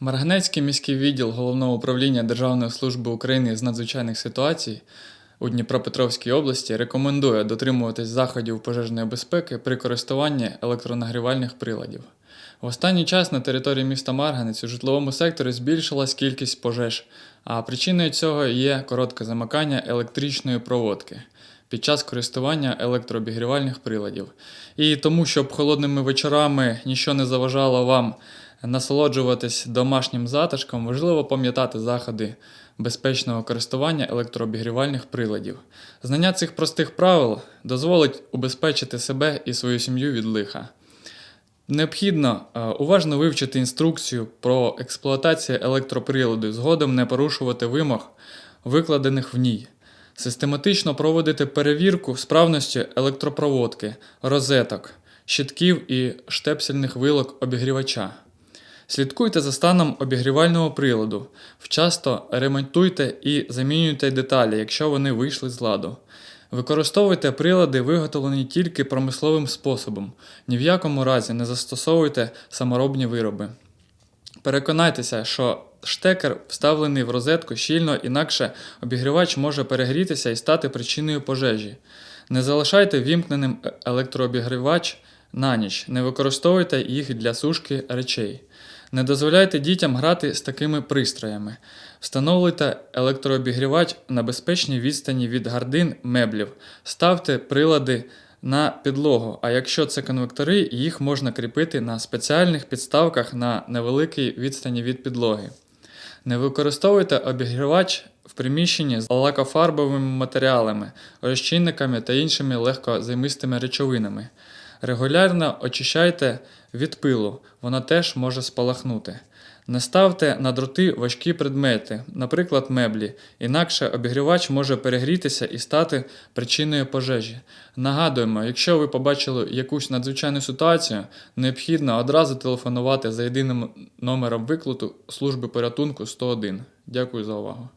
Марганецький міський відділ Головного управління Державної служби України з надзвичайних ситуацій у Дніпропетровській області рекомендує дотримуватись заходів пожежної безпеки при користуванні електронагрівальних приладів. В останній час на території міста Марганець у житловому секторі збільшилась кількість пожеж, а причиною цього є коротке замикання електричної проводки під час користування електрообігрівальних приладів. І тому, щоб холодними вечорами нічого не заважало вам насолоджуватись домашнім затишком, важливо пам'ятати заходи безпечного користування електрообігрівальних приладів. Знання цих простих правил дозволить убезпечити себе і свою сім'ю від лиха. Необхідно е, уважно вивчити інструкцію про експлуатацію електроприладу, згодом не порушувати вимог, викладених в ній. Систематично проводити перевірку справності електропроводки, розеток, щитків і штепсельних вилок обігрівача. Слідкуйте за станом обігрівального приладу. Вчасно ремонтуйте і замінюйте деталі, якщо вони вийшли з ладу. Використовуйте прилади, виготовлені тільки промисловим способом. Ні в якому разі не застосовуйте саморобні вироби. Переконайтеся, що штекер вставлений в розетку щільно, інакше обігрівач може перегрітися і стати причиною пожежі. Не залишайте вімкненим електрообігрівач на ніч, не використовуйте їх для сушки речей. Не дозволяйте дітям грати з такими пристроями. Встановлюйте електрообігрівач на безпечній відстані від гардин меблів. Ставте прилади на підлогу, а якщо це конвектори, їх можна кріпити на спеціальних підставках на невеликій відстані від підлоги. Не використовуйте обігрівач в приміщенні з лакофарбовими матеріалами, розчинниками та іншими легкозаймистими речовинами. Регулярно очищайте від пилу, вона теж може спалахнути. Не ставте на дроти важкі предмети, наприклад, меблі, інакше обігрівач може перегрітися і стати причиною пожежі. Нагадуємо, якщо ви побачили якусь надзвичайну ситуацію, необхідно одразу телефонувати за єдиним номером виклику служби порятунку 101. Дякую за увагу.